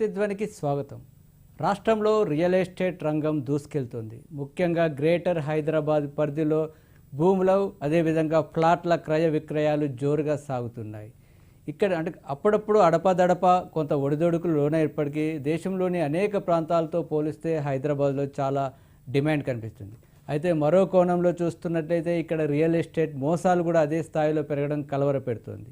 ప్రతిధ్వనికి స్వాగతం. రాష్ట్రంలో real estate రంగం దూసుకెళ్తుంది. ముఖ్యంగా గ్రేటర్ హైదరాబాద్ పరిధిలో భూములు అదేవిధంగా ఫ్లాట్ల క్రయ విక్రయాలు జోరుగా సాగుతున్నాయి. ఇక్కడ అంటే అప్పుడప్పుడు అడపదడప కొంత ఒడిదొడుకులు లోనైనప్పటికీ దేశంలోని అనేక ప్రాంతాలతో పోలిస్తే హైదరాబాద్లో చాలా డిమాండ్ కనిపిస్తుంది. అయితే మరో కోణంలో చూస్తున్నట్లయితే ఇక్కడ రియల్ ఎస్టేట్ మోసాలు కూడా అదే స్థాయిలో పెరగడం కలవరపెడుతుంది.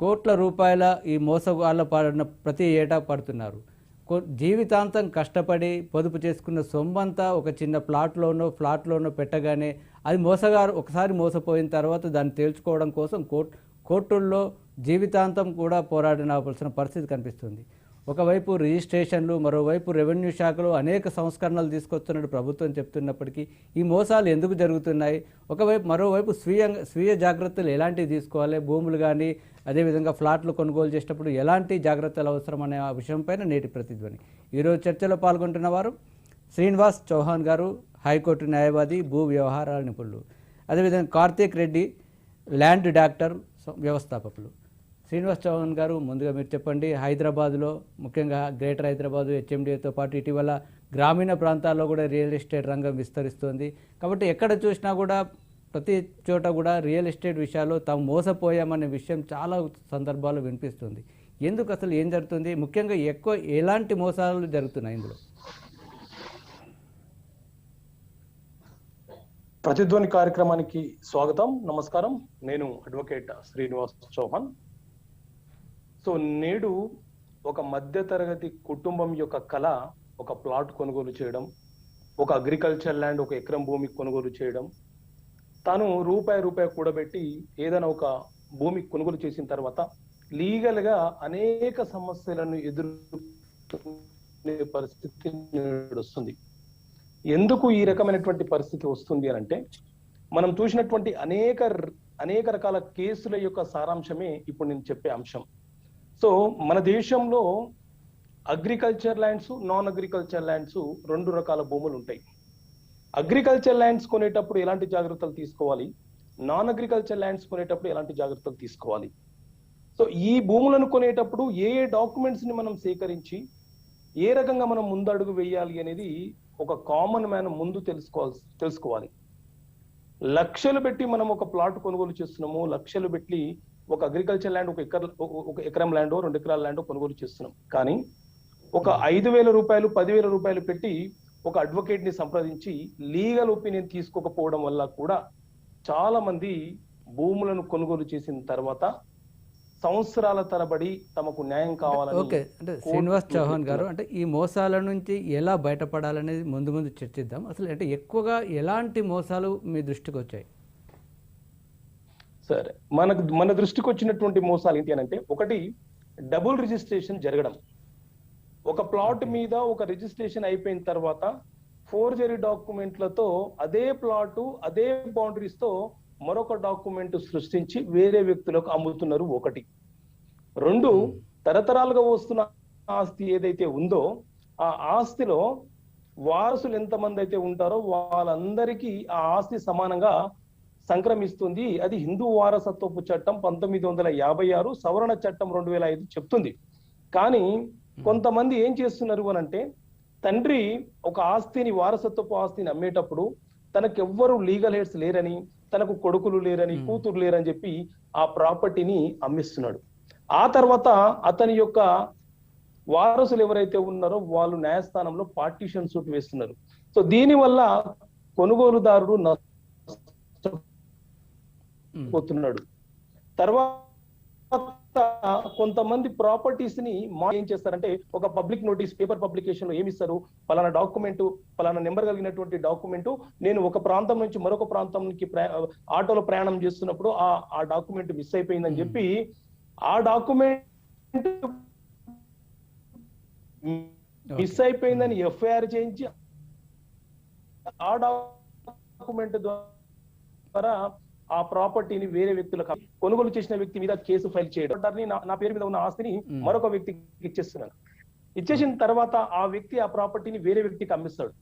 కోట్ల రూపాయల ఈ మోసగాళ్ళ పడిన ప్రతి ఏటా పడుతున్నారు. కో- జీవితాంతం కష్టపడి పొదుపు చేసుకున్న సొమ్మంతా ఒక చిన్న ప్లాట్లోనో ఫ్లాట్లోనో పెట్టగానే అది మోసగారు ఒకసారి మోసపోయిన తర్వాత దాన్ని తేల్చుకోవడం కోసం కోర్ట్ కోర్టుల్లో జీవితాంతం కూడా పోరాడినవలసిన పరిస్థితి కనిపిస్తుంది. ఒకవైపు రిజిస్ట్రేషన్లు మరోవైపు రెవెన్యూ శాఖలో అనేక సంస్కరణలు తీసుకొస్తున్నట్టు ప్రభుత్వం చెప్తున్నప్పటికీ ఈ మోసాలు ఎందుకు జరుగుతున్నాయి? ఒకవైపు మరోవైపు స్వీయ స్వీయ జాగ్రత్తలు ఎలాంటివి తీసుకోవాలి? భూములు కానీ అదేవిధంగా ఫ్లాట్లు కొనుగోలు చేసేటప్పుడు ఎలాంటి జాగ్రత్తలు అవసరం అనే ఆ విషయంపైన నేటి ప్రతిధ్వని. ఈరోజు చర్చలో పాల్గొంటున్న వారు శ్రీనివాస్ చౌహాన్ గారు హైకోర్టు న్యాయవాది భూ వ్యవహారాల నిపుణులు. అదేవిధంగా కార్తీక్ రెడ్డి ల్యాండ్ డాక్టర్ వ్యవస్థాపకులు. శ్రీనివాస్ చౌహాన్ గారు ముందుగా మీరు చెప్పండి హైదరాబాద్లో ముఖ్యంగా గ్రేటర్ హైదరాబాద్ హెచ్ఎండిఏతో పాటు ఇటీవల గ్రామీణ ప్రాంతాల్లో కూడా రియల్ ఎస్టేట్ రంగం విస్తరిస్తుంది. కాబట్టి ఎక్కడ చూసినా కూడా ప్రతి చోట కూడా రియల్ ఎస్టేట్ విషయాల్లో తాము మోసపోయామనే విషయం చాలా సందర్భాలు వినిపిస్తుంది. ఎందుకు అసలు ఏం జరుగుతుంది? ముఖ్యంగా ఎక్కువ ఎలాంటి మోసాలు జరుగుతున్నాయి ఇందులో? ప్రతిధ్వని కార్యక్రమానికి స్వాగతం నమస్కారం. నేను అడ్వకేట్ శ్రీనివాస్ చౌహాన్. సో నేడు ఒక మధ్యతరగతి కుటుంబం యొక్క కళ ఒక ప్లాట్ కొనుగోలు చేయడం ఒక అగ్రికల్చర్ ల్యాండ్ ఒక ఎకరం భూమి కొనుగోలు చేయడం. తాను రూపాయి రూపాయి కూడబెట్టి ఏదైనా ఒక భూమి కొనుగోలు చేసిన తర్వాత లీగల్గా అనేక సమస్యలను ఎదుర్కొనే పరిస్థితి వస్తుంది. ఎందుకు ఈ రకమైనటువంటి పరిస్థితి వస్తుంది అని అంటే మనం చూసినటువంటి అనేక అనేక రకాల కేసుల యొక్క సారాంశమే ఇప్పుడు నేను చెప్పే అంశం. సో మన దేశంలో agriculture lands non agriculture lands రెండు రకాల భూములు ఉంటాయి. అగ్రికల్చర్ ల్యాండ్స్ కొనేటప్పుడు ఎలాంటి జాగ్రత్తలు తీసుకోవాలి? నాన్ అగ్రికల్చర్ ల్యాండ్స్ కొనేటప్పుడు ఎలాంటి జాగ్రత్తలు తీసుకోవాలి? సో ఈ భూములను కొనేటప్పుడు ఏ ఏ డాక్యుమెంట్స్ని మనం సేకరించి ఏ రకంగా మనం ముందడుగు వేయాలి అనేది ఒక కామన్ మ్యాన్ ముందు తెలుసుకోవాల్సి తెలుసుకోవాలి. లక్షలు పెట్టి మనం ఒక ప్లాట్ కొనుగోలు చేస్తున్నాము లక్షలు పెట్టి ఒక అగ్రికల్చర్ ల్యాండ్ ఒక ఎకర్ ఒక ఎకరం ల్యాండ్ రెండు ఎకరాల ల్యాండ్ కొనుగోలు చేస్తున్నాం. కానీ ఒక ఐదు వేల రూపాయలు పదివేల రూపాయలు పెట్టి ఒక అడ్వకేట్ని సంప్రదించి లీగల్ ఒపీనియన్ తీసుకోకపోవడం వల్ల కూడా చాలా మంది భూములను కొనుగోలు చేసిన తర్వాత సంవత్సరాల తరబడి తమకు న్యాయం కావాలని ఓకే అంటే శ్రీనివాస్ చౌహాన్ గారు అంటే ఈ మోసాల నుంచి ఎలా బయటపడాలనేది ముందు ముందు చర్చిద్దాం. అసలు అంటే ఎక్కువగా ఎలాంటి మోసాలు మీ దృష్టికి వచ్చాయి? సరే మనకు మన దృష్టికి వచ్చినటువంటి మోసాలు ఏంటి అని అంటే ఒకటి డబుల్ రిజిస్ట్రేషన్ జరగడం. ఒక ప్లాట్ మీద ఒక రిజిస్ట్రేషన్ అయిపోయిన తర్వాత ఫోర్జరీ డాక్యుమెంట్లతో అదే ప్లాట్ అదే బౌండరీస్తో మరొక డాక్యుమెంట్ సృష్టించి వేరే వ్యక్తులకు అమ్ముతున్నారు ఒకటి. రెండు తరతరాలుగా వస్తున్న ఆస్తి ఏదైతే ఉందో ఆ ఆస్తిలో వారసులు ఎంతమంది అయితే ఉంటారో వాళ్ళందరికీ ఆ ఆస్తి సమానంగా సంక్రమిస్తుంది. అది హిందూ వారసత్వపు చట్టం పంతొమ్మిది వందల యాభై ఆరు సవరణ చట్టం రెండు వేల ఐదు చెప్తుంది. కానీ కొంతమంది ఏం చేస్తున్నారు అని అంటే తండ్రి ఒక ఆస్తిని వారసత్వపు ఆస్తిని అమ్మేటప్పుడు తనకు ఎవ్వరు లీగల్ హెడ్స్ లేరని తనకు కొడుకులు లేరని కూతురు లేరని చెప్పి ఆ ప్రాపర్టీని అమ్మిస్తున్నాడు. ఆ తర్వాత అతని యొక్క వారసులు ఎవరైతే ఉన్నారో వాళ్ళు న్యాయస్థానంలో పార్టీషన్ సూట్ వేస్తున్నారు. సో దీని వల్ల కొనుగోలుదారుడు నష్టపోతున్నాడు తర్వాత కొంతమంది ప్రాపర్టీస్ని మా ఏం చేస్తారంటే ఒక పబ్లిక్ నోటీస్ పేపర్ పబ్లికేషన్లో ఏమి ఇస్తారు? పలానా డాక్యుమెంట్ పలానా నెంబర్ కలిగినటువంటి డాక్యుమెంట్ నేను ఒక ప్రాంతం నుంచి మరొక ప్రయా- ఆటోలో ప్రయాణం చేస్తున్నప్పుడు ఆ ఆ డాక్యుమెంట్ మిస్ అయిపోయిందని చెప్పి ఆ డాక్యుమెంట్ మిస్ అయిపోయిందని ఎఫ్ఐఆర్ చేయించి ఆ డాక్యుమెంట్ ద్వారా ఆ ప్రాపర్టీని వేరే వ్యక్తులకు కొనుగోలు చేసిన వ్యక్తి మీద కేసు ఫైల్ చేయడం. నా- పేరు మీద ఉన్న ఆస్తిని. మరొక వ్యక్తికి ఇచ్చేస్తున్నాను ఇచ్చేసిన తర్వాత ఆ వ్యక్తి ఆ ప్రాపర్టీని వేరే వ్యక్తికి అమ్మిస్తాడు.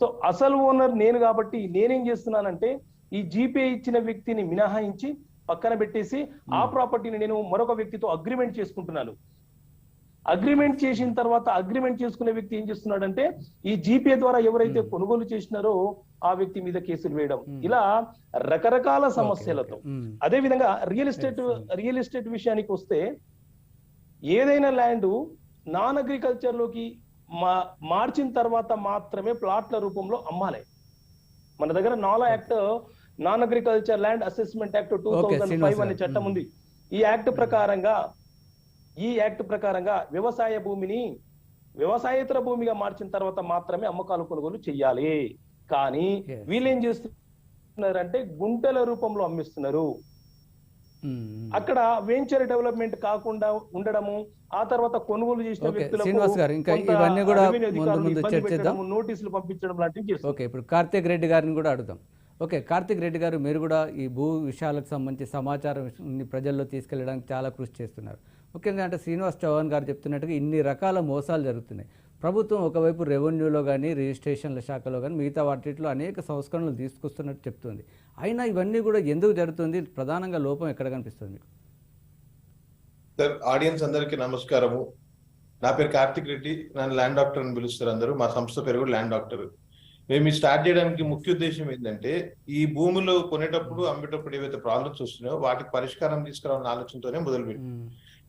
సో అసలు ఓనర్ నేను కాబట్టి నేనేం చేస్తున్నానంటే ఈ జీపే ఇచ్చిన వ్యక్తిని మినహాయించి పక్కన పెట్టేసి ఆ ప్రాపర్టీని నేను మరొక వ్యక్తితో అగ్రిమెంట్ చేసుకుంటున్నాను. అగ్రిమెంట్ చేసిన తర్వాత అగ్రిమెంట్ చేసుకునే వ్యక్తి ఏం చేస్తున్నాడంటే ఈ జీపే ద్వారా ఎవరైతే కొనుగోలు చేసినారో ఆ వ్యక్తి మీద కేసులు వేయడం. ఇలా రకరకాల సమస్యలతో. అదే విధంగా రియల్ ఎస్టేట్ రియల్ ఎస్టేట్ విషయానికి వస్తే ఏదైనా ల్యాండ్ నాన్ అగ్రికల్చర్లోకి మా- మార్చిన తర్వాత మాత్రమే ప్లాట్ల రూపంలో అమ్మాలి. మన దగ్గర NALA act non agriculture land assessment act two Srinivas five అనే. చట్టం ఉంది. ఈ యాక్ట్ ప్రకారంగా ఈ యాక్ట్ ప్రకారంగా వ్యవసాయ భూమిని వ్యవసాయేతర భూమిగా మార్చిన తర్వాత మాత్రమే అమ్మకాలు కొనుగోలు చెయ్యాలి. కానీ. వీళ్ళు ఏం చేస్తున్నారంటే గుంటల రూపంలో అమ్మిస్తున్నారు. మ్మ్. అక్కడ వెంచర్ డెవలప్మెంట్ కాకుండా ఉండడము ఆ తర్వాత కొనుగోలు చేసిన వ్యక్తులకు నోటీసులు పంపించడం లాంటివి ఓకే ఇప్పుడు కార్తీక్ రెడ్డి గారిని కూడా అడుగుదాం. ఓకే కార్తీక్ రెడ్డి గారు మీరు కూడా ఈ భూ విషయాలకు సంబంధించి సమాచారం ప్రజల్లో తీసుకెళ్ళడానికి చాలా కృషి చేస్తున్నారు. ముఖ్యంగా అంటే శ్రీనివాస్ చౌహాన్ గారు చెప్తున్నట్టుగా ఇన్ని రకాల మోసాలు జరుగుతున్నాయి. ప్రభుత్వం ఒకవైపు రెవెన్యూలో కానీ రిజిస్ట్రేషన్ల శాఖలో కానీ మిగతా వాటిలో అనేక సంస్కరణలు తీసుకొస్తున్నట్టు చెప్తుంది. అయినా ఇవన్నీ కూడా ఎందుకు జరుగుతుంది? ప్రధానంగా లోపం ఎక్కడ కనిపిస్తుంది మీకు? సార్ ఆడియన్స్ అందరికీ నమస్కారము. నా పేరు కార్తిక్ రెడ్డి. నన్ను ల్యాండ్ డాక్టర్ అని పిలుస్తారు అందరూ. మా సంస్థ పేరు కూడా ల్యాండ్ డాక్టర్. మేము స్టార్ట్ చేయడానికి ముఖ్య ఉద్దేశం ఏంటంటే ఈ భూములు కొనేటప్పుడు అమ్మేటప్పుడు ఏవైతే ప్రాబ్లమ్స్ వస్తున్నాయో వాటికి పరిష్కారం తీసుకురావాలన్న ఆలోచనతోనే మొదలుపెట్టి.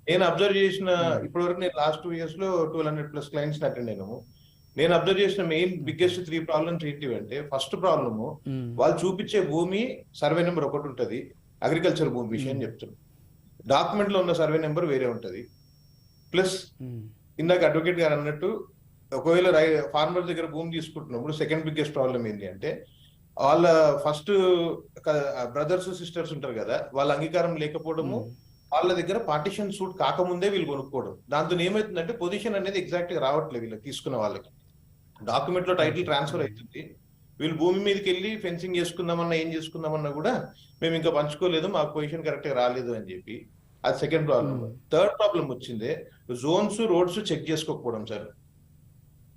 నేను అబ్జర్వ్ చేసిన ఇప్పటివరకు నేను లాస్ట్ టూ ఇయర్స్లో twelve hundred plus clients attend అయినాము. నేను అబ్జర్వ్ చేసిన మెయిన్ బిగ్గెస్ట్ త్రీ ప్రాబ్లమ్స్ ఏంటివంటే ఫస్ట్ ప్రాబ్లము మ్మ్. వాళ్ళు చూపించే భూమి సర్వే నెంబర్ ఒకటి ఉంటది అగ్రికల్చర్ భూమి విషయం చెప్తున్నారు డాక్యుమెంట్లో ఉన్న సర్వే నెంబర్ వేరే ఉంటది. ప్లస్. ఇందాక అడ్వకేట్ గారు అన్నట్టు ఒకవేళ రై ఫార్మర్ దగ్గర భూమి తీసుకుంటున్నప్పుడు సెకండ్ బిగ్గెస్ట్ ప్రాబ్లం ఏంటి అంటే వాళ్ళ ఫస్ట్ బ్రదర్స్ సిస్టర్స్ ఉంటారు కదా వాళ్ళ అంగీకారం లేకపోవడము వాళ్ళ దగ్గర పార్టిషన్ సూట్ కాకముందే వీళ్ళు కొనుక్కోవడం. దాంతో ఏమవుతుందంటే పొజిషన్ అనేది ఎగ్జాక్ట్గా రావట్లేదు వీళ్ళకి తీసుకున్న వాళ్ళకి. డాక్యుమెంట్లో టైటిల్ ట్రాన్స్ఫర్ అవుతుంది. వీళ్ళు భూమి మీదకి వెళ్ళి ఫెన్సింగ్ చేసుకుందామన్నా ఏం చేసుకుందామన్నా కూడా మేము ఇంకా పంచుకోలేదు మాకు పొజిషన్ కరెక్ట్గా రాలేదు అని చెప్పి. అది second problem Hmm. Third problem వచ్చింది జోన్స్ రోడ్స్ చెక్ చేసుకోకపోవడం సార్.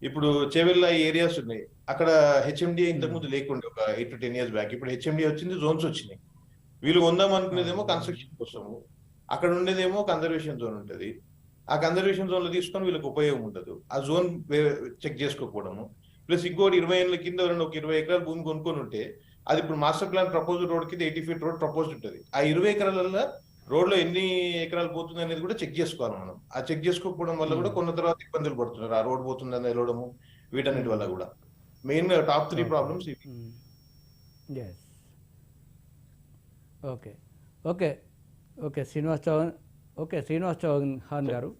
ఇప్పుడు చెవెల్ల ఏరియాస్ ఉన్నాయి. అక్కడ హెచ్ఎండి ఇంతకు ముందు లేకుండే ఒక eight to ten years back ఇప్పుడు హెచ్ఎండి వచ్చింది జోన్స్ వచ్చినాయి. వీళ్ళు కొందాం అనుకునేదేమో కన్స్ట్రక్షన్ కోసము. అక్కడ ఉండేదేమో కన్జర్వేషన్ జోన్ ఉంటది. ఆ కన్జర్వేషన్ జోన్లో తీసుకొని వీళ్ళకి ఉపయోగం ఉండదు. ఆ జోన్ చెక్ చేసుకోకపోవడము. ప్లస్ ఇంకోటి ఇరవై ఏళ్ళ కింద ఒక ఇరవై ఎకరాల భూమి కొనుక్కొని ఉంటే అది ఇప్పుడు మాస్టర్ ప్లాన్ ప్రపోజ్ రోడ్ కింద ఎయిటీ ఫీట్ రోడ్ ప్రపోజ్ ఉంటుంది. ఆ ఇరవై ఎకరాలలో రోడ్లో ఎన్ని ఎకరాలు పోతుంది అనేది కూడా చెక్ చేసుకోవాలి మనం. ఆ చెక్ చేసుకోకపోవడం వల్ల కూడా కొన్ని తర్వాత ఇబ్బందులు పడుతున్నారు. ఆ రోడ్ పోతుందని వెళ్ళడము వీటన్నిటి వల్ల కూడా. మెయిన్ టాప్ త్రీ ప్రాబ్లమ్స్ ఇవి. Okay okay okay Srinivas Chauhan okay Srinivas Chauhan garu.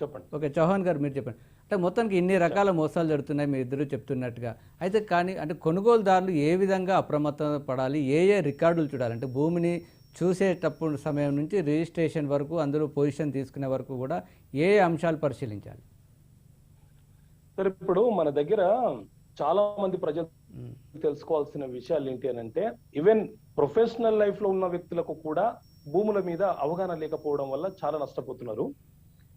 చెప్పండి. ఓకే చౌహాన్ గారు మీరు చెప్పండి. అంటే మొత్తానికి ఇన్ని రకాల మోసాలు జరుగుతున్నాయి మీ ఇద్దరు చెప్తున్నట్టుగా. అయితే కానీ అంటే కొనుగోలుదారులు ఏ విధంగా అప్రమత్తం పడాలి ఏ ఏ రికార్డులు చూడాలి? అంటే భూమిని చూసేటప్పుడు సమయం నుంచి రిజిస్ట్రేషన్ వరకు అందులో పొజిషన్ తీసుకునే వరకు కూడా ఏ అంశాలు పరిశీలించాలి? సరే ఇప్పుడు మన దగ్గర చాలా మంది ప్రజలు. తెలుసుకోవాల్సిన విషయాలు ఏంటి అని అంటే ఈవెన్ ప్రొఫెషనల్ లైఫ్లో ఉన్న వ్యక్తులకు కూడా భూముల మీద అవగాహన లేకపోవడం వల్ల చాలా నష్టపోతున్నారు.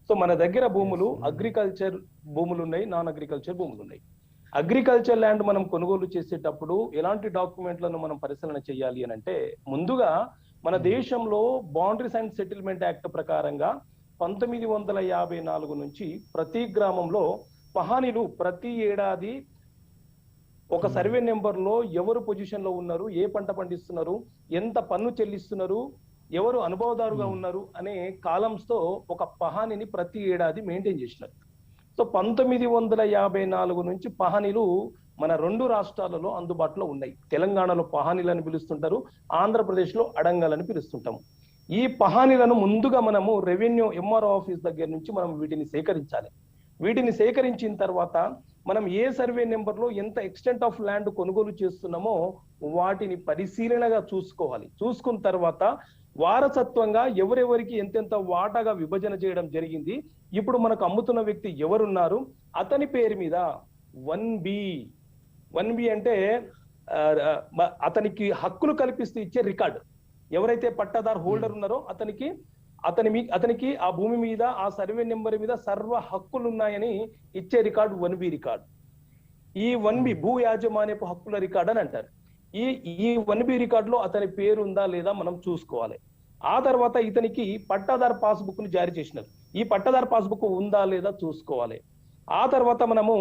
సో మన దగ్గర భూములు అగ్రికల్చర్ భూములు ఉన్నాయి నాన్ అగ్రికల్చర్ భూములు ఉన్నాయి అగ్రికల్చర్ ల్యాండ్ మనం కొనుగోలు చేసేటప్పుడు ఎలాంటి డాక్యుమెంట్లను మనం పరిశీలన చేయాలి అని అంటే ముందుగా మన దేశంలో బౌండరీస్ అండ్ సెటిల్మెంట్ యాక్ట్ ప్రకారంగా పంతొమ్మిది వందల యాభై నాలుగు నుంచి ప్రతి గ్రామంలో పహానీలు ప్రతి ఏడాది ఒక సర్వే నెంబర్లో ఎవరు పొజిషన్లో ఉన్నారు ఏ పంట పండిస్తున్నారు ఎంత పన్ను చెల్లిస్తున్నారు ఎవరు అనుభవదారుగా ఉన్నారు అనే కాలమ్స్తో ఒక పహానీని ప్రతి ఏడాది మెయింటైన్ చేసినారు సో పంతొమ్మిది వందల యాభై నాలుగు నుంచి పహానీలు మన రెండు రాష్ట్రాలలో అందుబాటులో ఉన్నాయి. తెలంగాణలో పహానీలని పిలుస్తుంటారు ఆంధ్రప్రదేశ్లో అడంగలని పిలుస్తుంటాము. ఈ పహానీలను ముందుగా మనము రెవెన్యూ ఎంఆర్ఓ ఆఫీస్ దగ్గర నుంచి మనం వీటిని సేకరించాలి. వీటిని సేకరించిన తర్వాత మనం ఏ సర్వే నెంబర్లో ఎంత ఎక్స్టెంట్ ఆఫ్ ల్యాండ్ కొనుగోలు చేస్తున్నామో వాటిని పరిశీలనగా చూసుకోవాలి. చూసుకున్న తర్వాత వారసత్వంగా ఎవరెవరికి ఎంతెంత వాటాగా విభజన చేయడం జరిగింది ఇప్పుడు మనకు అమ్ముతున్న వ్యక్తి ఎవరున్నారు అతని పేరు మీద వన్ బి. వన్ బి అంటే అతనికి హక్కులు కల్పిస్తూ ఇచ్చే రికార్డు. ఎవరైతే పట్టాదారు హోల్డర్ ఉన్నారో అతనికి అతని మీ అతనికి ఆ భూమి మీద ఆ సర్వే నెంబర్ మీద సర్వ హక్కులు ఉన్నాయని ఇచ్చే రికార్డు వన్ బి రికార్డు. ఈ వన్ బి భూ యాజమాన్యపు హక్కుల రికార్డు అని అంటారు. ఈ ఈ వన్ బి రికార్డులో అతని పేరు ఉందా లేదా మనం చూసుకోవాలి. ఆ తర్వాత ఇతనికి పట్టాదారు పాస్బుక్ని జారీ చేసినారు. ఈ పట్టాదారు పాస్బుక్ ఉందా లేదా చూసుకోవాలి. ఆ తర్వాత మనము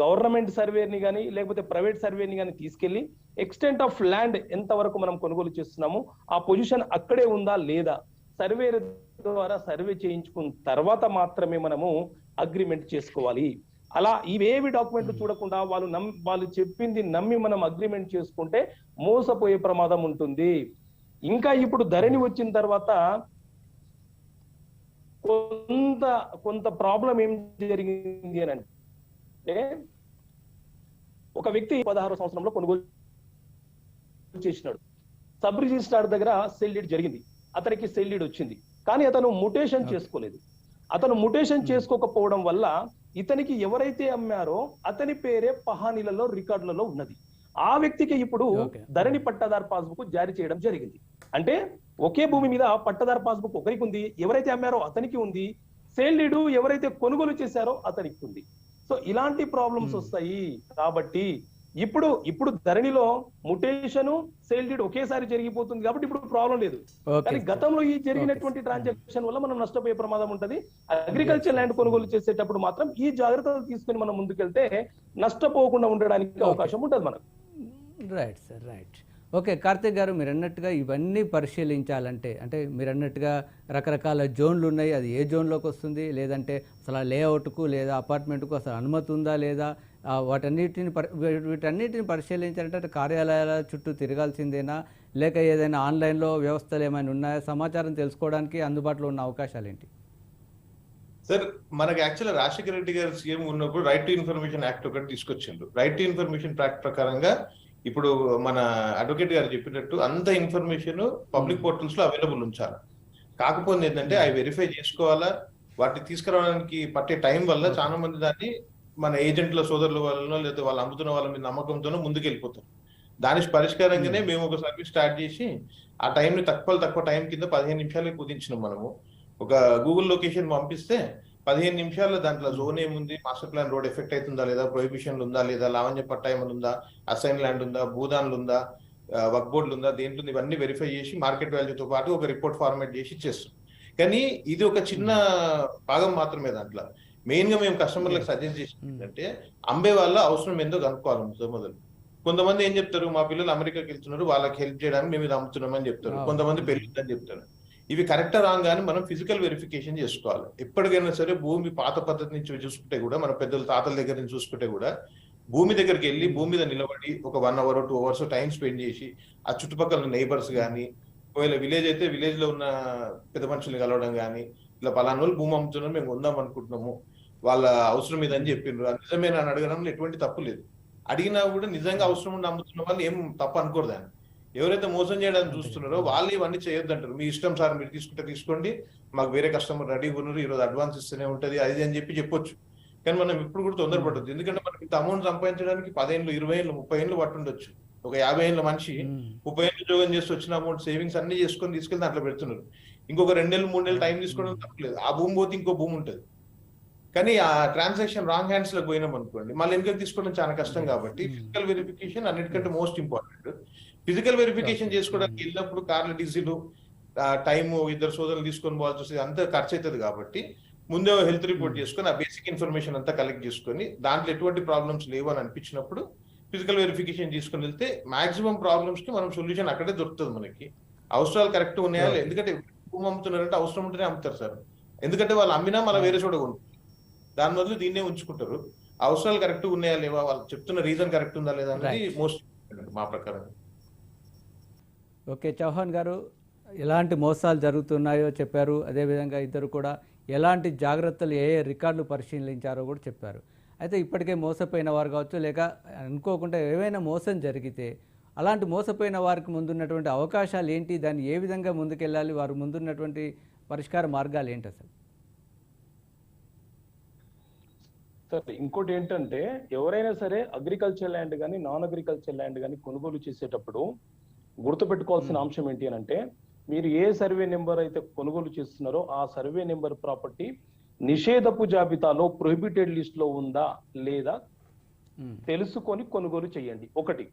గవర్నమెంట్ సర్వేని కానీ లేకపోతే ప్రైవేట్ సర్వేని కానీ తీసుకెళ్ళి ఎక్స్టెంట్ ఆఫ్ ల్యాండ్ ఎంత వరకు మనం కొనుగోలు చేస్తున్నాము ఆ పొజిషన్ అక్కడే ఉందా లేదా సర్వే ద్వారా సర్వే చేయించుకున్న తర్వాత మాత్రమే మనము అగ్రిమెంట్ చేసుకోవాలి. అలా ఇవేవి డాక్యుమెంట్లు చూడకుండా వాళ్ళు నమ్ వాళ్ళు చెప్పింది నమ్మి మనం అగ్రిమెంట్ చేసుకుంటే మోసపోయే ప్రమాదం ఉంటుంది. ఇంకా ఇప్పుడు ధరణి వచ్చిన తర్వాత కొంత కొంత ప్రాబ్లం ఏం జరిగింది అని అంటే ఒక వ్యక్తి పదహారు సంవత్సరంలో కొనుగోలు చేసినాడు. సబ్ రిజిస్ట్రార్ దగ్గర సెల్ డీడ్ జరిగింది. అతనికి సెల్ డీడ్ వచ్చింది. కానీ అతను ముటేషన్ చేసుకోలేదు. అతను ముటేషన్ చేసుకోకపోవడం వల్ల ఇతనికి ఎవరైతే అమ్మారో అతని పేరే పహానీలలో రికార్డులలో ఉన్నది ఆ వ్యక్తికి ఇప్పుడు. ధరణి పట్టాదారు పాస్బుక్ జారీ చేయడం జరిగింది అంటే ఒకే భూమి మీద పట్టాదారు పాస్బుక్ ఒకరికి ఉంది ఎవరైతే అమ్మారో అతనికి ఉంది సేల్ డీడ్ ఎవరైతే కొనుగోలు చేశారో అతనికి ఉంది సో ఇలాంటి ప్రాబ్లమ్స్ Hmm. వస్తాయి కాబట్టి ఇప్పుడు ఇప్పుడు ధరణిలో ముటేషన్ సేల్ డీడ్ ఒకేసారి జరిగిపోతుంది కాబట్టి ఇప్పుడు ప్రాబ్లం లేదు. కానీ గతంలో ఈ జరిగినటువంటి ట్రాన్సాక్షన్ వల్ల మనం నష్టపోయే ప్రమాదం ఉంటది. అగ్రికల్చర్ ల్యాండ్ కొనుగోలు చేసేటప్పుడు మాత్రం ఈ జాగ్రత్తలు తీసుకొని మనం ముందుకెళ్తే నష్టపోకుండా ఉండడానికి అవకాశం ఉంటది మనకు. Right sir right okay Karthik garu మీరు అన్నట్టుగా ఇవన్నీ పరిశీలించాలంటే అంటే మీరు అన్నట్టుగా రకరకాల జోన్లు ఉన్నాయి. అది ఏ జోన్లోకి వస్తుంది? లేదంటే అసలు లేఅవుట్కు లేదా అపార్ట్మెంట్కు అసలు అనుమతి ఉందా లేదా? వాటన్నిటిని వీటన్నిటిని పరిశీలించాలంటే అటు కార్యాలయాల చుట్టూ తిరగాల్సిందేనా? లేక ఏదైనా ఆన్లైన్లో వ్యవస్థలు ఏమైనా ఉన్నాయా? సమాచారం తెలుసుకోవడానికి అందుబాటులో ఉన్న అవకాశాలు ఏంటి సార్ మనకి యాక్చువల్ రాజశేఖర రెడ్డి గారు సీఎం ఉన్నప్పుడు రైట్ టు ఇన్ఫర్మేషన్ యాక్ట్ ఒకటి తీసుకొచ్చిండ్రు రైట్ టు ఇన్ఫర్మేషన్ యాక్ట్ ప్రకారంగా ఇప్పుడు మన అడ్వకేట్ గారు చెప్పినట్టు అంత ఇన్ఫర్మేషన్ పబ్లిక్ పోర్టల్స్లో అవైలబుల్ ఉంచాలి. కాకపోతే ఏంటంటే అవి వెరిఫై చేసుకోవాలా? వాటిని తీసుకురావడానికి పట్టే టైం వల్ల చాలా మంది దాన్ని మన ఏజెంట్ల సోదరుల వల్ల లేదా వాళ్ళు అమ్ముతున్న వాళ్ళ మీద నమ్మకంతోనే ముందుకు వెళ్ళిపోతారు దాని పరిష్కారంగానే మేము ఒక సర్వీస్ స్టార్ట్ చేసి ఆ time ని తక్కువ తక్కువ టైం కింద పదిహేను నిమిషాలకి కుదించినాం మనము. ఒక గూగుల్ లొకేషన్ పంపిస్తే పదిహేను నిమిషాల్లో దాంట్లో జోన్ ఏముంది మాస్టర్ ప్లాన్ రోడ్ ఎఫెక్ట్ అవుతుందా లేదా ప్రొహిబిషన్ ఉందా లేదా లావణ్య పట్టా ఏమైనా ఉందా అసైన్ ల్యాండ్ ఉందా భూదాన్లు ఉందా వర్క్ బోర్డులు ఉందా దేంట్లో ఇవన్నీ వెరిఫై చేసి మార్కెట్ వాల్యూతో పాటు ఒక రిపోర్ట్ ఫార్మాట్ చేసి ఇచ్చేస్తాం. కానీ ఇది ఒక చిన్న భాగం మాత్రమే దాంట్లో. మెయిన్గా మేము కస్టమర్లకు సజెస్ట్ చేసింది ఏంటంటే అమ్మే వాళ్ళ అవసరం ఏందో కనుక్కోవాలి మొదలు మొదలు. కొంతమంది ఏం చెప్తారు? మా పిల్లలు అమెరికాకి వెళ్తున్నారు వాళ్ళకి హెల్ప్ చేయడానికి మేము ఇది అమ్ముతున్నామని చెప్తారు. అవును. కొంతమంది పెళ్ళి ఉందని చెప్తారు. ఇవి కరెక్ట్ రాంగ్ అని మనం ఫిజికల్ వెరిఫికేషన్ చేసుకోవాలి. ఎప్పటికైనా సరే భూమి పాత పద్ధతి నుంచి చూసుకుంటే కూడా మన పెద్దల తాతల దగ్గర నుంచి చూసుకుంటే కూడా భూమి దగ్గరికి వెళ్ళి భూమి మీద నిలబడి ఒక one hour two hours time spend చేసి ఆ చుట్టుపక్కల నైబర్స్ కానీ ఒకవేళ విలేజ్ అయితే విలేజ్లో ఉన్న పెద్ద మనుషుల్ని కలవడం కానీ ఇలా పలానా భూమి అమ్ముతున్నాం మేము ఉందాం అనుకుంటున్నాము. వాళ్ళ అవసరం ఇదని చెప్పిండ్రు. అది నిజమేనా అని అడగడంలో ఎటువంటి తప్పు లేదు. అడిగినా కూడా నిజంగా అవసరం ఉండి అమ్ముతున్న వాళ్ళు ఏం తప్పు అనుకోరు దాన్ని. ఎవరైతే మోసం చేయడానికి చూస్తున్నారో వాళ్ళు ఇవన్నీ చేయొద్దు అంటారు మీ ఇష్టం సార్ మీరు తీసుకుంటే తీసుకోండి మాకు వేరే కస్టమర్ రెడీగా ఉన్నారు ఈ రోజు అడ్వాన్స్ ఇస్తూనే ఉంటది అది అని చెప్పి చెప్పొచ్చు. కానీ మనం ఇప్పుడు కూడా తొందరపడద్దు. ఎందుకంటే మనం ఇంత అమౌంట్ సంపాదించడానికి పదేళ్ళు ఇరవై ఏళ్ళు ముప్పై ఏళ్ళు పట్టుండొచ్చు ఒక యాభై ఏళ్ళ మనిషి. ముప్పై ఏళ్ళు ఉద్యోగం చేసి వచ్చిన అమౌంట్ సేవింగ్స్ అన్ని చేసుకొని తీసుకెళ్ళి దాంట్లో పెడుతున్నారు. ఇంకొక రెండు నెలలు మూడు నెలలు టైం తీసుకోవడం తప్పలేదు ఆ భూమి పోతే ఇంకో భూమి ఉంటుంది. కానీ ఆ ట్రాన్సాక్షన్ రాంగ్ హ్యాండ్స్లో పోయినాం అనుకోండి మళ్ళీ వెనకకి తీసుకోవడం చాలా కష్టం కాబట్టి Hmm. ఫిజికల్ వెరిఫికేషన్ అన్నిటికంటే మోస్ట్ ఇంపార్టెంట్ ఫిజికల్ వెరిఫికేషన్. చేసుకోవడానికి వెళ్ళినప్పుడు కార్ల డీజిల్ టైం ఇద్దరు సోదరులు తీసుకొని పోవాల్సి వస్తుంది అంత ఖర్చు అవుతుంది కాబట్టి ముందే హెల్త్ రిపోర్ట్ Hmm. చేసుకొని ఆ బేసిక్ ఇన్ఫర్మేషన్ అంతా కలెక్ట్ చేసుకొని దాంట్లో ఎటువంటి ప్రాబ్లమ్స్ లేవు అని అనిపించినప్పుడు ఫిజికల్ వెరిఫికేషన్ తీసుకొని వెళ్తే మాక్సిమం ప్రాబ్లమ్స్కి మనం సొల్యూషన్ అక్కడే దొరుకుతుంది మనకి అవసరాలు కరెక్ట్ ఉన్నాయా. ఎందుకంటే భూమి అమ్ముతున్నారంటే అవసరం ఉంటేనే అమ్ముతారు సార్ ఎందుకంటే వాళ్ళు అమ్మినా మళ్ళీ వేరే చోట కొనుక్కుంటారు దాని బదులు దీన్నే ఉంచుకుంటారు. అవసరాలు కరెక్ట్ ఉన్నాయా లేవా? వాళ్ళు చెప్తున్న రీజన్ కరెక్ట్ ఉందా లేదా అనేది మోస్ట్ మా ప్రకారం. ఓకే చౌహాన్ గారు ఎలాంటి మోసాలు జరుగుతున్నాయో చెప్పారు. అదేవిధంగా ఇద్దరు కూడా ఎలాంటి జాగ్రత్తలు ఏ ఏ రికార్డులు పరిశీలించారో కూడా చెప్పారు. అయితే ఇప్పటికే మోసపోయిన వారు కావచ్చు లేక అనుకోకుండా ఏవైనా మోసం జరిగితే అలాంటి మోసపోయిన వారికి ముందున్నటువంటి అవకాశాలు ఏంటి? దాన్ని ఏ విధంగా ముందుకెళ్ళాలి? వారు ముందున్నటువంటి పరిష్కార మార్గాలు ఏంటి అసలు? సరే ఇంకోటి ఏంటంటే ఎవరైనా సరే అగ్రికల్చర్ ల్యాండ్ కానీ నాన్ అగ్రికల్చర్ ల్యాండ్ కానీ కొనుగోలు చేసేటప్పుడు గుర్తుపెట్టుకోవాల్సిన అంశం ఏంటి అని అంటే మీరు ఏ సర్వే నెంబర్ అయితే కొనుగోలు చేస్తున్నారో ఆ సర్వే నెంబర్ ప్రాపర్టీ నిషేధపు జాబితాలో ప్రొహిబిటెడ్ లిస్ట్లో ఉందా లేదా. తెలుసుకొని కొనుగోలు చేయండి. ఒకటి.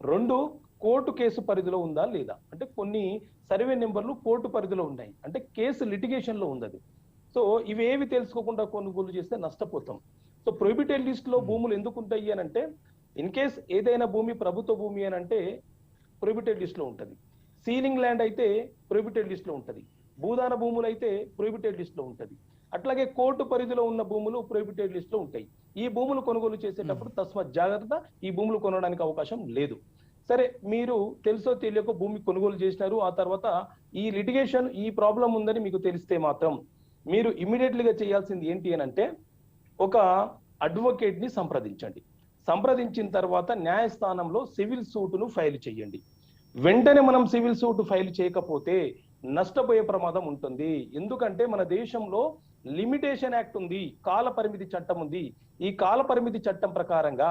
రెండు. కోర్టు కేసు పరిధిలో ఉందా లేదా? అంటే కొన్ని సర్వే నెంబర్లు కోర్టు పరిధిలో ఉన్నాయి. అంటే కేసు లిటిగేషన్లో ఉంది సో ఇవేవి తెలుసుకోకుండా కొనుగోలు చేస్తే నష్టపోతాం. సో ప్రొహిబిటెడ్ లిస్ట్లో భూములు ఎందుకు ఉంటాయి అని అంటే ఇన్ కేస్ ఏదైనా భూమి ప్రభుత్వ భూమి అని అంటే ప్రొహిబిటెడ్ లిస్ట్లో ఉంటది. సీలింగ్ ల్యాండ్ అయితే ప్రొహిబిటెడ్ లిస్ట్లో ఉంటది. భూదాన భూములు అయితే ప్రొహిబిటెడ్ లిస్ట్లో ఉంటది. అట్లాగే కోర్టు పరిధిలో ఉన్న భూములు ప్రొహిబిటెడ్ లిస్ట్లో ఉంటాయి. ఈ భూములు కొనుగోలు చేసేటప్పుడు తస్మత్ జాగ్రత్త ఈ భూములు కొనడానికి అవకాశం లేదు. సరే మీరు తెలుసో తెలియక భూమి కొనుగోలు చేసినారు ఆ తర్వాత ఈ లిటిగేషన్ ఈ ప్రాబ్లం ఉందని మీకు తెలిస్తే మాత్రం మీరు ఇమ్మీడియట్లీ గా చేయాల్సింది ఏంటి అని అంటే ఒక అడ్వకేట్ని సంప్రదించండి. సంప్రదించిన తర్వాత న్యాయస్థానంలో సివిల్ సూటును ఫైల్ చేయండి. వెంటనే మనం సివిల్ సూటు ఫైల్ చేయకపోతే నష్టపోయే ప్రమాదం ఉంటుంది. ఎందుకంటే మన దేశంలో లిమిటేషన్ యాక్ట్ ఉంది కాల పరిమితి చట్టం ఉంది. ఈ కాల పరిమితి చట్టం ప్రకారంగా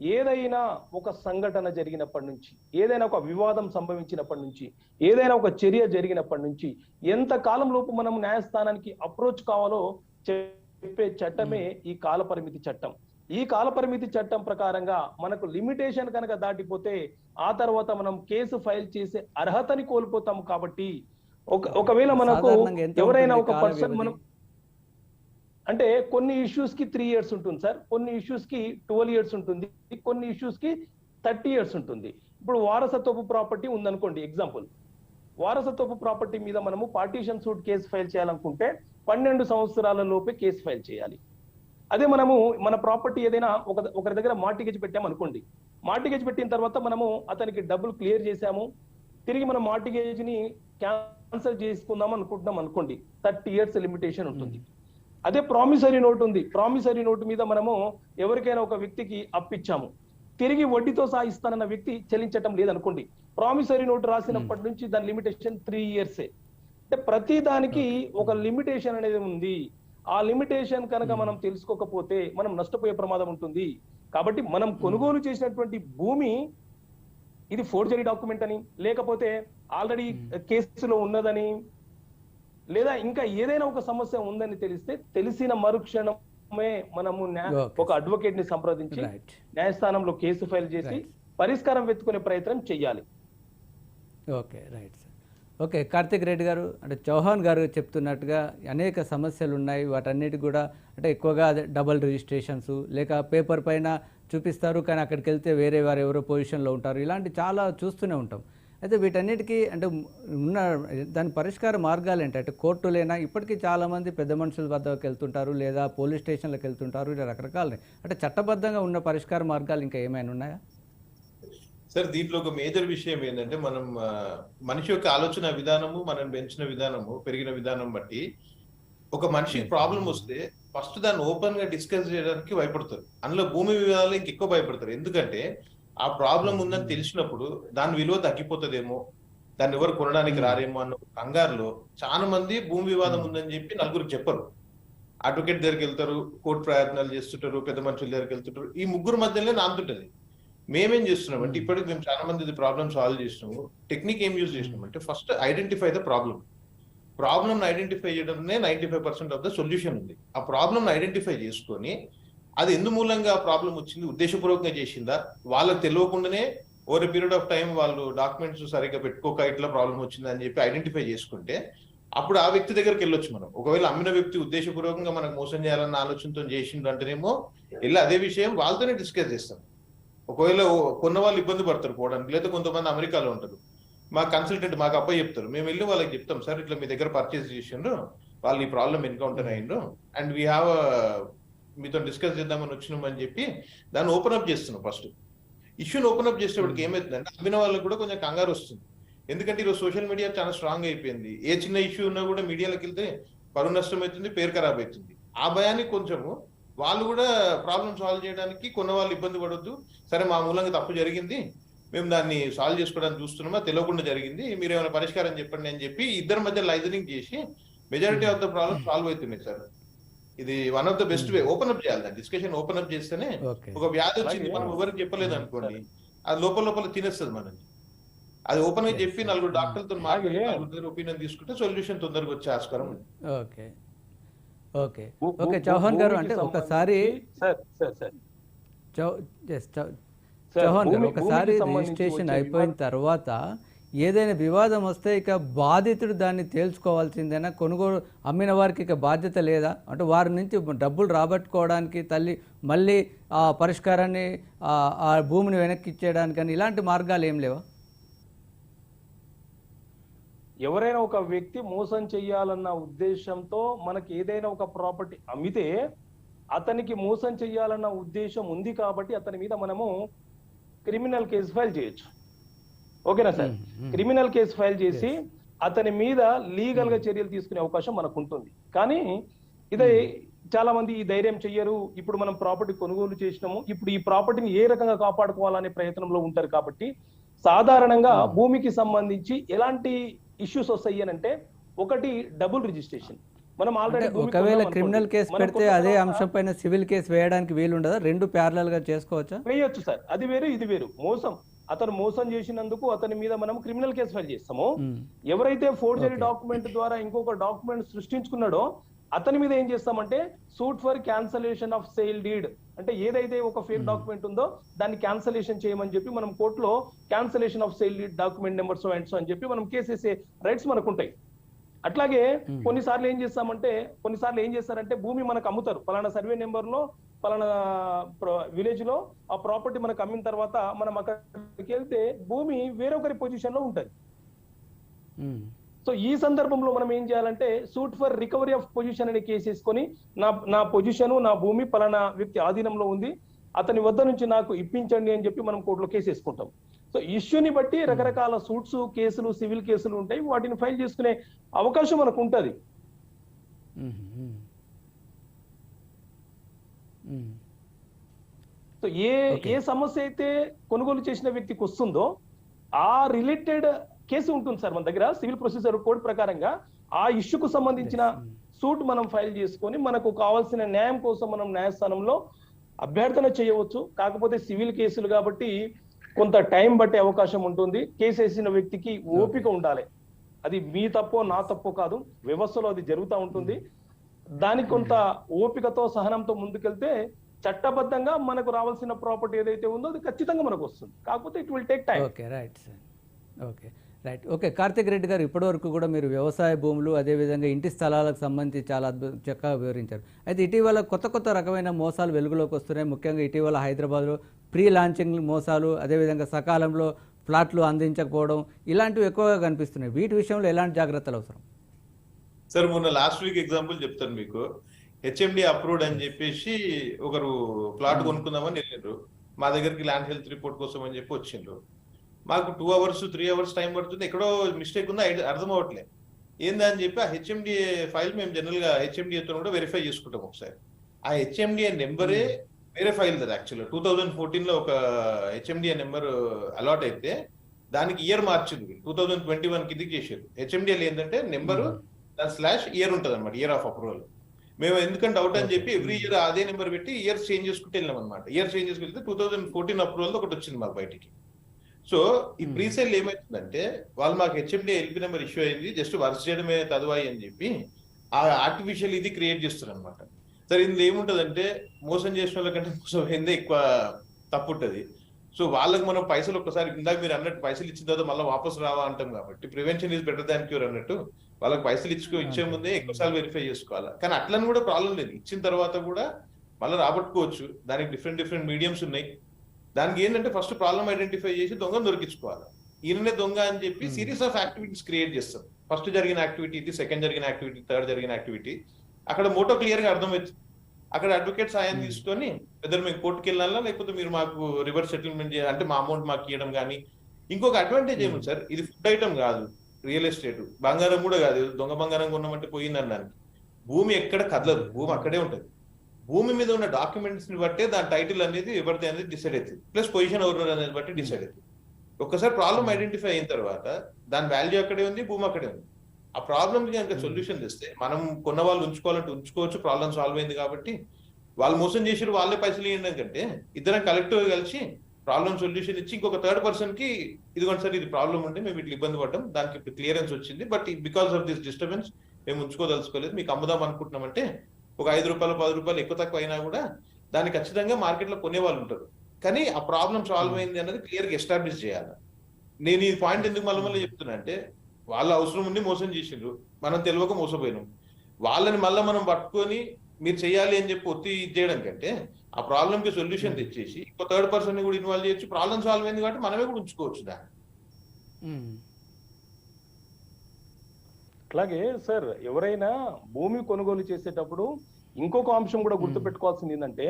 ఏదైనా ఒక సంఘటన జరిగినప్పటి నుంచి ఏదైనా ఒక వివాదం సంభవించినప్పటి నుంచి ఏదైనా ఒక చర్య జరిగినప్పటి నుంచి ఎంత కాలం లోపు మనం న్యాయస్థానానికి అప్రోచ్ కావాలో చెప్పే చట్టమే ఈ కాల పరిమితి చట్టం. ఈ కాల పరిమితి చట్టం ప్రకారంగా మనకు లిమిటేషన్ కనుక దాటిపోతే ఆ తర్వాత మనం కేసు ఫైల్ చేసే అర్హతని కోల్పోతాం కాబట్టి ఒక ఒకవేళ మనకు ఎవరైనా ఒక పర్సన్? మనం అంటే కొన్ని ఇష్యూస్కి త్రీ ఇయర్స్ ఉంటుంది సార్. కొన్ని ఇష్యూస్కి ట్వెల్వ్ ఇయర్స్ ఉంటుంది. కొన్ని ఇష్యూస్కి థర్టీ ఇయర్స్ ఉంటుంది. ఇప్పుడు వారసత్వపు ప్రాపర్టీ ఉందనుకోండి ఎగ్జాంపుల్ వారసత్వపు ప్రాపర్టీ మీద మనము పార్టీషన్ సూట్ కేసు ఫైల్ చేయాలనుకుంటే పన్నెండు సంవత్సరాల లోపే కేసు ఫైల్ చేయాలి. అదే మనము మన ప్రాపర్టీ ఏదైనా ఒక ఒకరి దగ్గర మార్టిగేజ్ పెట్టాము అనుకోండి. మార్టిగేజ్ పెట్టిన తర్వాత మనము అతనికి డబ్బులు క్లియర్ చేశాము. తిరిగి మనం మార్టిగేజ్ని క్యాన్సల్ చేసుకుందాం అనుకుంటున్నాం అనుకోండి. థర్టీ ఇయర్స్ లిమిటేషన్ ఉంటుంది. అదే ప్రామిసరీ నోట్ ఉంది. ప్రామిసరీ నోట్ మీద మనము ఎవరికైనా ఒక వ్యక్తికి అప్పిచ్చాము. తిరిగి వడ్డీతో సహా ఇస్తానన్న వ్యక్తి చెల్లించటం లేదనుకోండి. ప్రామిసరీ నోట్ రాసినప్పటి నుంచి దాని లిమిటేషన్ త్రీ ఇయర్సే. అంటే ప్రతి దానికి ఒక లిమిటేషన్ అనేది ఉంది. ఆ లిమిటేషన్ కనుక మనం తెలుసుకోకపోతే మనం నష్టపోయే ప్రమాదం ఉంటుంది. కాబట్టి మనం కొనుగోలు చేసినటువంటి భూమి ఇది ఫోర్జరీ డాక్యుమెంట్ అని లేకపోతే ఆల్రెడీ కేసులో ఉన్నదని లేదా ఇంకా ఏదైనా ఒక సమస్య ఉందని తెలిస్తే తెలిసిన మరుక్షణమే మనము. ఒక అడ్వకేట్ని సంప్రదించి న్యాయస్థానంలో కేసు ఫైల్ చేసి. పరిష్కారం వెతుకునే ప్రయత్నం చెయ్యాలి. Okay right sir okay Karthik Reddy garu అంటే చౌహాన్ గారు చెప్తున్నట్టుగా అనేక సమస్యలు ఉన్నాయి. వాటన్నిటి కూడా అంటే ఎక్కువగా డబల్ రిజిస్ట్రేషన్స్ లేక పేపర్ పైన చూపిస్తారు కానీ అక్కడికి వెళ్తే వేరే వారు ఎవరో పొజిషన్లో ఉంటారు. ఇలాంటి చాలా చూస్తూనే ఉంటాం. అయితే వీటన్నిటికీ అంటే ఉన్న దాని పరిష్కార మార్గాలు ఏంటి? అంటే కోర్టులైనా? ఇప్పటికీ చాలామంది పెద్ద మనుషుల వద్దకు వెళ్తుంటారు లేదా పోలీస్ స్టేషన్లకు వెళ్తుంటారు ఇలా రకరకాలు అంటే చట్టబద్ధంగా ఉన్న పరిష్కార మార్గాలు ఇంకా ఏమైనా ఉన్నాయా? సార్ దీంట్లో ఒక మేజర్ విషయం ఏంటంటే మనం మనిషి యొక్క ఆలోచన విధానము మనం పెంచిన విధానము పెరిగిన విధానం బట్టి ఒక మనిషికి ప్రాబ్లం వస్తే ఫస్ట్ దాన్ని ఓపెన్గా డిస్కస్ చేయడానికి భయపడతారు. అందులో భూమి వివాదాలు ఇంకెక్కువ భయపడతారు. ఎందుకంటే ఆ ప్రాబ్లం ఉందని తెలిసినప్పుడు దాని విలువ తగ్గిపోతుందేమో దాన్ని ఎవరు కొనడానికి రారేమో అన్న కంగారులో చాలా మంది భూమి వివాదం ఉందని చెప్పి నలుగురికి చెప్పరు. అడ్వకేట్ దగ్గరికి వెళ్తారు కోర్టు ప్రయత్నాలు చేస్తుంటారు పెద్ద మనుషుల దగ్గరికి వెళ్తుంటారు. ఈ ముగ్గురు మధ్యలోనే నాంతుంటది. మేమేం చేస్తున్నాం అంటే ఇప్పటికి మేము చాలా మంది ప్రాబ్లమ్ సాల్వ్ చేసినాము. టెక్నిక్ ఏం యూజ్ చేసినాం అంటే first identify the problem problem identify చేయడంనే ninety five percent of the solution ఉంది. ఆ ప్రాబ్లమ్ ఐడెంటిఫై చేసుకొని అది ఎందు మూలంగా ప్రాబ్లం వచ్చింది? ఉద్దేశపూర్వకంగా చేసిందా? వాళ్ళకి తెలియకుండానే ఓవర్ పీరియడ్ ఆఫ్ టైం వాళ్ళు డాక్యుమెంట్స్ సరిగ్గా పెట్టుకోక ఇట్లా ప్రాబ్లం వచ్చింది అని చెప్పి ఐడెంటిఫై చేసుకుంటే అప్పుడు ఆ వ్యక్తి దగ్గరికి వెళ్ళొచ్చు మనం. ఒకవేళ అమ్మిన వ్యక్తి ఉద్దేశపూర్వకంగా మనకు మోసం చేయాలన్న ఆలోచనతో చేసిండు అంటేనేమో వెళ్ళి అదే విషయం వాళ్ళతోనే డిస్కస్ చేస్తాం. ఒకవేళ కొన్న వాళ్ళు ఇబ్బంది పడతారు పోవడానికి లేదా కొంతమంది అమెరికాలో ఉంటారు. మా కన్సల్టెంట్ మాకు అబ్బాయి చెప్తారు మేము వెళ్ళి వాళ్ళకి చెప్తాం సార్ ఇట్లా మీ దగ్గర పర్చేస్ చేసిండ్రు వాళ్ళు ఈ ప్రాబ్లం ఎన్కౌంటర్ అయ్యిండ్రు అండ్ వీ హ్యావ్ మీతో డిస్కస్ చేద్దామని వచ్చినాం అని చెప్పి దాన్ని ఓపెన్ అప్ చేస్తున్నాం ఫస్ట్ ఇష్యూని ఓపెన్ అప్ చేసేటప్పటికి ఏమవుతుందంటే అమ్మిన వాళ్ళకి కూడా కొంచెం కంగారు వస్తుంది. ఎందుకంటే ఈరోజు సోషల్ మీడియా చాలా స్ట్రాంగ్ అయిపోయింది. ఏ చిన్న ఇష్యూ ఉన్నా కూడా మీడియాలోకి వెళ్తే పరువు నష్టం అవుతుంది పేరు ఖరాబ్ అవుతుంది. ఆ భయానికి కొంచెము వాళ్ళు కూడా ప్రాబ్లం సాల్వ్ చేయడానికి కొన్న వాళ్ళు ఇబ్బంది పడొద్దు. సరే మా మూలంగా తప్పు జరిగింది. మేము దాన్ని సాల్వ్ చేసుకోవడానికి చూస్తున్నామా? తెలియకుండా జరిగింది. మీరు ఏమైనా పరిష్కారం చెప్పండి అని చెప్పి ఇద్దరి మధ్య లైజనింగ్ చేసి majority of the problem solve అవుతున్నాయి సార్. ఇది one of the best way open up చేయాలి డిస్కషన్ ఓపెన్ అప్ చేస్తేనే ఒక వ్యాధి వచ్చింది. మనం ఎవరికి చెప్పలేదు అనుకోండి. అది లోపల లోపల తినేస్తుంది మనని అది ఓపెన్గా చెప్పి నలుగురు డాక్టర్లతో మాట్లాడి అలాగే. నలుగురు ఒపీనియన్ తీసుకుంటే సొల్యూషన్ తొందరగా వచ్చే ఆస్కారం ఉంది. Okay okay. ఓకే చౌహాన్ గారు అంటే ఒకసారి సార్ సార్ సార్. చౌహాన్ గారు ఒకసారి రిజిస్ట్రేషన్ అయిపోయిన తర్వాత ఏదైనా వివాదం వస్తే ఇక బాధితుడు దాన్ని తేల్చుకోవాల్సిందేనా? కొనుగోలు అమ్మిన వారికి ఇక బాధ్యత లేదా? అంటే వారి నుంచి డబ్బులు రాబట్టుకోవడానికి తల్లి మళ్ళీ ఆ పరిష్కారాన్ని ఆ భూమిని వెనక్కి ఇచ్చేయడానికి కానీ ఇలాంటి మార్గాలు ఏం లేవా? ఎవరైనా ఒక వ్యక్తి మోసం చెయ్యాలన్న ఉద్దేశంతో మనకి ఏదైనా ఒక ప్రాపర్టీ అమ్మితే అతనికి మోసం చెయ్యాలన్న ఉద్దేశం ఉంది కాబట్టి అతని మీద మనము క్రిమినల్ కేసు ఫైల్ చేయొచ్చు. ఓకేనా సార్? క్రిమినల్ కేసు ఫైల్ చేసి అతని మీద లీగల్గా చర్యలు తీసుకునే అవకాశం మనకు ఉంటుంది కానీ ఇదే చాలా మంది ఈ ధైర్యం చెయ్యరు. ఇప్పుడు మనం ప్రాపర్టీ కొనుగోలు చేసినాము. ఇప్పుడు ఈ ప్రాపర్టీని ఏ రకంగా కాపాడుకోవాలనే ప్రయత్నంలో ఉంటారు కాబట్టి సాధారణంగా భూమికి సంబంధించి ఎలాంటి ఇష్యూస్ వస్తాయి అని అంటే ఒకటి డబుల్ రిజిస్ట్రేషన్ మనం ఆల్రెడీ ఒకవేళ క్రిమినల్ కేసు పెడితే అదే అంశం పైన సివిల్ కేసు వేయడానికి వీలు ఉండదా రెండు ప్యారలల్గా చేసుకోవచ్చా? వేయొచ్చు సార్. అది వేరు ఇది వేరు. మోసం. అతను మోసం చేసినందుకు అతని మీద మనం క్రిమినల్ కేసు ఫైల్ చేస్తాము. ఎవరైతే ఫోర్జరీ డాక్యుమెంట్ ద్వారా ఇంకొక డాక్యుమెంట్ సృష్టించుకున్నాడో అతని మీద ఏం చేస్తామంటే suit for cancellation of sale deed అంటే ఏదైతే ఒక ఫేక్ డాక్యుమెంట్ ఉందో దాన్ని క్యాన్సలేషన్ చేయమని చెప్పి మనం కోర్టులో cancellation of sale deed document numbers and so అని చెప్పి మనం కేసేసే రైట్స్ మనకు ఉంటాయి అట్లాగే కొన్నిసార్లు ఏం చేస్తామంటే కొన్నిసార్లు ఏం చేస్తారంటే భూమి మనకు అమ్ముతారు. పలానా సర్వే నెంబర్లో పలానా విలేజ్లో ఆ ప్రాపర్టీ మనకు అమ్మిన తర్వాత మనం అక్కడికి వెళ్తే భూమి వేరొకరి పొజిషన్లో ఉంటది. మ్మ్. సో ఈ సందర్భంలో మనం ఏం చేయాలంటే suit for recovery of possession అనే కేసు వేసుకొని నా నా పొజిషన్ నా భూమి పలానా వ్యక్తి ఆధీనంలో ఉంది అతని వద్ద నుంచి నాకు ఇప్పించండి అని చెప్పి మనం కోర్టులో కేసు వేసుకుంటాం. సో ఇష్యూని బట్టి రకరకాల సూట్స్ కేసులు సివిల్ కేసులు ఉంటాయి. వాటిని ఫైల్ చేసుకునే అవకాశం మనకు ఉంటది. సో ఏ ఏ సమస్య అయితే కొనుగోలు చేసిన వ్యక్తికి వస్తుందో ఆ రిలేటెడ్ కేసు ఉంటుంది సార్ మన దగ్గర సివిల్ ప్రొసీజర్ కోడ్ ప్రకారంగా ఆ ఇష్యూకు సంబంధించిన సూట్ మనం ఫైల్ చేసుకొని మనకు కావాల్సిన న్యాయం కోసం మనం న్యాయస్థానంలో అభ్యర్థన చేయవచ్చు. కాకపోతే సివిల్ కేసులు కాబట్టి కొంత టైం పట్టే అవకాశం ఉంటుంది. కేసు వేసిన వ్యక్తికి ఓపిక ఉండాలి. అది మీ తప్పో నా తప్పో కాదు వ్యవస్థలో అది జరుగుతూ ఉంటుంది. దానికి కొంత ఓపికతో సహనంతో ముందుకెళ్తే చట్టబద్ధంగా మనకు రావాల్సిన ప్రాపర్టీ ఏదైతే ఉందో అది ఖచ్చితంగా మనకు వస్తుంది. కాకపోతే it will take time okay right sir okay right okay Karthik Reddy garu ఇప్పటివరకు కూడా మీరు వ్యవసాయ భూములు అదేవిధంగా ఇంటి స్థలాలకు సంబంధించి చాలా అద్భుత చక్కగా వివరించారు. అయితే ఇటీవల కొత్త కొత్త రకమైన మోసాలు వెలుగులోకి వస్తున్నాయి. ముఖ్యంగా ఇటీవల హైదరాబాద్లో ప్రీ లాంచింగ్ మోసాలు అదేవిధంగా సకాలంలో ప్లాట్లు అందించకపోవడం ఇలాంటివి ఎక్కువగా కనిపిస్తున్నాయి. వీటి విషయంలో ఎలాంటి జాగ్రత్తలు అవసరం? సార్ మొన్న లాస్ట్ వీక్ ఎగ్జాంపుల్ చెప్తాను మీకు. హెచ్ఎండి అప్రూవ్డ్ అని చెప్పేసి ఒకరు ప్లాట్ కొనుక్కుందామని వెళ్ళారు మా దగ్గరికి ల్యాండ్ హెల్త్ రిపోర్ట్ కోసం అని చెప్పి వచ్చిండ్రు. మాకు two hours three hours time పడుతుంది. ఎక్కడో మిస్టేక్ ఉందో అర్థం అవ్వట్లే. ఏందని చెప్పి ఆ హెచ్ఎండిఏ ఫైల్ మేము జనరల్గా హెచ్ఎండిఏతో కూడా వెరిఫై చేసుకుంటాం ఒకసారి. ఆ హెచ్ఎండిఏ నెంబరే వేరే ఫైల్ అది యాక్చువల్గా. టూ థౌజండ్ ఫోర్టీన్లో ఒక హెచ్ఎండిఏ నెంబర్ అలాట్ అయితే దానికి ఇయర్ మార్చింది. టూ థౌజండ్ ట్వంటీ వన్ కిందకి చేశారు. హెచ్ఎండిఎల్ ఏంటంటే నెంబరు దాని స్లాష్ ఇయర్ ఉంటుంది అనమాట ఇయర్ ఆఫ్ అప్రూవల్. మేము ఎందుకంటే అవుట్ అని చెప్పి ఎవ్రీ ఇయర్ అదే నెంబర్ పెట్టి ఇయర్ చేంజ్ చేసుకుంటూ వెళ్ళాం అనమాట ఇయర్ చేంజ్ చేసుకుంటే టూ థౌసండ్ ఫోర్టీన్ అప్రూవల్ ఒకటి వచ్చింది మాకు బయటికి. సో ఈ. ప్రీసేల్ ఏమైతుందంటే వాళ్ళు మాకు హెచ్ఎండి ఎల్పి నెంబర్ ఇష్యూ అయింది జస్ట్ వర్క్ చేయడమే తదువాయి అని చెప్పి ఆ ఆర్టిఫిషియల్ ఇది క్రియేట్ చేస్తారు అనమాట సరే ఇందులో ఏముంటదంటే మోసం చేసిన వాళ్ళకంటే మోసం అయిందే ఎక్కువ తప్పు ఉంటది సో వాళ్ళకి మనం పైసలు ఒక్కసారి ఇందాక మీరు అన్నట్టు పైసలు ఇచ్చిన తర్వాత మళ్ళీ వాపస్ రావా అంటాం కాబట్టి prevention is better than cure అన్నట్టు వాళ్ళకి పైసలు ఇచ్చుకో ఇచ్చే ముందే ఎక్కువసార్లు వెరిఫై చేసుకోవాలి. కానీ అట్లని కూడా ప్రాబ్లం లేదు. ఇచ్చిన తర్వాత కూడా మళ్ళీ రాబట్టుకోవచ్చు. దానికి డిఫరెంట్ డిఫరెంట్ మీడియంస్ ఉన్నాయి. దానికి ఏంటంటే ఫస్ట్ ప్రాబ్లం ఐడెంటిఫై చేసి దొంగను దొరికించుకోవాలి. ఈయననే దొంగ అని చెప్పి Hmm. Series of activities create చేస్తాం. ఫస్ట్ జరిగిన యాక్టివిటీ ఇది సెకండ్ జరిగిన యాక్టివిటీ థర్డ్ జరిగిన యాక్టివిటీ అక్కడ మోటో క్లియర్గా అర్థమవుతుంది అక్కడ అడ్వకేట్ సాయం Hmm. తీసుకొని ఇద్దరు మేము కోర్టుకి వెళ్ళాలా లేకపోతే మీరు మాకు రివర్స్ సెటిల్మెంట్ చేయాలి అంటే మా అమౌంట్ మాకు ఇవ్వడం కానీ ఇంకొక అడ్వాంటేజ్ ఏముంది సార్? ఇది ఫుడ్ ఐటమ్ కాదు రియల్ ఎస్టేట్ బంగారం కూడా కాదు దొంగ బంగారం కొన్నామంటే పోయింది భూమి ఎక్కడ కదలదు భూమి అక్కడే ఉంటది. భూమి మీద ఉన్న డాక్యుమెంట్స్ని బట్టే దాని టైటిల్ అనేది ఎవరిది అనేది డిసైడ్ అవుతుంది. ప్లస్ పొజిషన్ ఎవరు అనేది బట్టి డిసైడ్ అవుతుంది. ఒక్కసారి ప్రాబ్లం ఐడెంటిఫై అయిన తర్వాత దాని వాల్యూ అక్కడే ఉంది భూమి అక్కడే ఉంది. ఆ ప్రాబ్లమ్ కనుక సొల్యూషన్ తెస్తే మనం కొన్న వాళ్ళు ఉంచుకోవాలంటే ఉంచుకోవచ్చు ప్రాబ్లం సాల్వ్ అయింది కాబట్టి వాళ్ళు మోసం చేసారు వాళ్ళే పైసలు ఇవ్వడం కంటే ఇద్దరం కలెక్టివ్ కలిసి ప్రాబ్లం సొల్యూషన్ ఇచ్చి ఇంకొక థర్డ్ పర్సన్కి ఇదిగోండి సార్ ఇది ప్రాబ్లం ఉంటే మేము ఇట్లా ఇబ్బంది పడ్డాం దానికి ఇప్పుడు క్లియరెన్స్ వచ్చింది but because of this disturbance మేము ఉంచుకోదలుచుకోలేదు మీకు అమ్ముదాం అనుకుంటున్నామంటే ఒక ఐదు రూపాయలు పది రూపాయలు ఎక్కువ తక్కువ అయినా కూడా దాన్ని ఖచ్చితంగా మార్కెట్లో కొనే వాళ్ళు ఉంటారు. కానీ ఆ ప్రాబ్లం సాల్వ్ అయింది అన్నది క్లియర్గా ఎస్టాబ్లిష్ చేయాలి. నేను ఈ పాయింట్ ఎందుకు మళ్ళీ మళ్ళీ చెప్తున్నా అంటే వాళ్ళ అవసరం ఉండి మోసం చేసిండ్రు. మనం తెలియక మోసపోయినాం. వాళ్ళని మళ్ళీ మనం పట్టుకొని మీరు చేయాలి అని చెప్పి ఒత్తి ఇది చేయడం కంటే ఆ ప్రాబ్లం కి సొల్యూషన్ తెచ్చేసి ఇంకో థర్డ్ పర్సన్ని కూడా ఇన్వాల్వ్ చేయొచ్చు. ప్రాబ్లం సాల్వ్ అయింది కాబట్టి మనమే కూడా ఉంచుకోవచ్చు దాన్ని. అట్లాగే సార్ ఎవరైనా భూమి కొనుగోలు చేసేటప్పుడు ఇంకొక అంశం కూడా గుర్తుపెట్టుకోవాల్సింది ఏంటంటే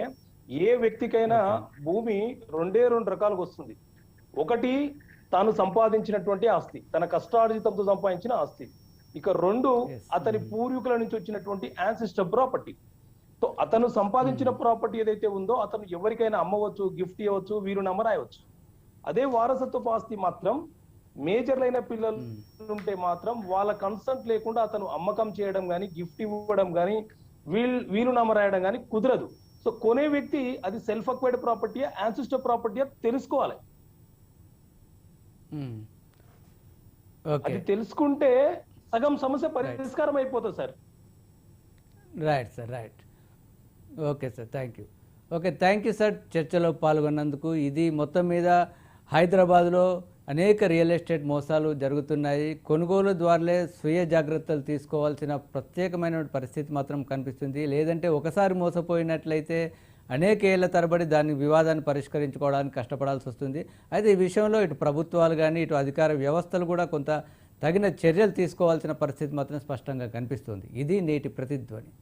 ఏ వ్యక్తికైనా భూమి రెండే రెండు రకాలుగా వస్తుంది. ఒకటి తాను సంపాదించినటువంటి ఆస్తి తన కష్టార్జితంతో సంపాదించిన ఆస్తి. ఇక రెండు. అతని పూర్వీకుల నుంచి వచ్చినటువంటి యాన్సిస్టర్ ప్రాపర్టీ సో అతను సంపాదించిన ప్రాపర్టీ ఏదైతే ఉందో అతను ఎవరికైనా అమ్మవచ్చు గిఫ్ట్ ఇవ్వచ్చు వీరు నమ్మరాయవచ్చు అదే వారసత్వపు ఆస్తి మాత్రం మేజర్లైన పిల్లలు ఉంటే మాత్రం వాళ్ళ కన్సెంట్ లేకుండా అతను అమ్మకం చేయడం కానీ గిఫ్ట్ ఇవ్వడం కానీ వీల్ వీలు నమరాయడం కానీ కుదరదు. సో కొనే వ్యక్తి అది సెల్ఫ్ అక్వైర్డ్ ప్రాపర్టీయా యాన్సిస్టర్ ప్రాపర్టీయా తెలుసుకోవాలి. అది తెలుసుకుంటే సగం సమస్య పరిష్కారం అయిపోతుంది sir. Right sir right okay sir thank you okay thank you sir చర్చలో పాల్గొన్నందుకు. ఇది మొత్తం మీద హైదరాబాద్లో అనేక రియల్ ఎస్టేట్ మోసాలు జరుగుతున్నాయి. కొనుగోలు ద్వారాలే స్వీయ జాగ్రత్తలు తీసుకోవాల్సిన ప్రత్యేకమైన పరిస్థితి మాత్రం కనిపిస్తుంది. లేదంటే ఒకసారి మోసపోయినట్లయితే అనేక ఏళ్ళ తరబడి దాని వివాదాన్ని పరిష్కరించుకోవడానికి కష్టపడాల్సి వస్తుంది. అయితే ఈ విషయంలో ఇటు ప్రభుత్వాలు కానీ ఇటు అధికార వ్యవస్థలు కూడా కొంత తగిన చర్యలు తీసుకోవాల్సిన పరిస్థితి మాత్రం స్పష్టంగా కనిపిస్తుంది. ఇది నేటి ప్రతిధ్వని.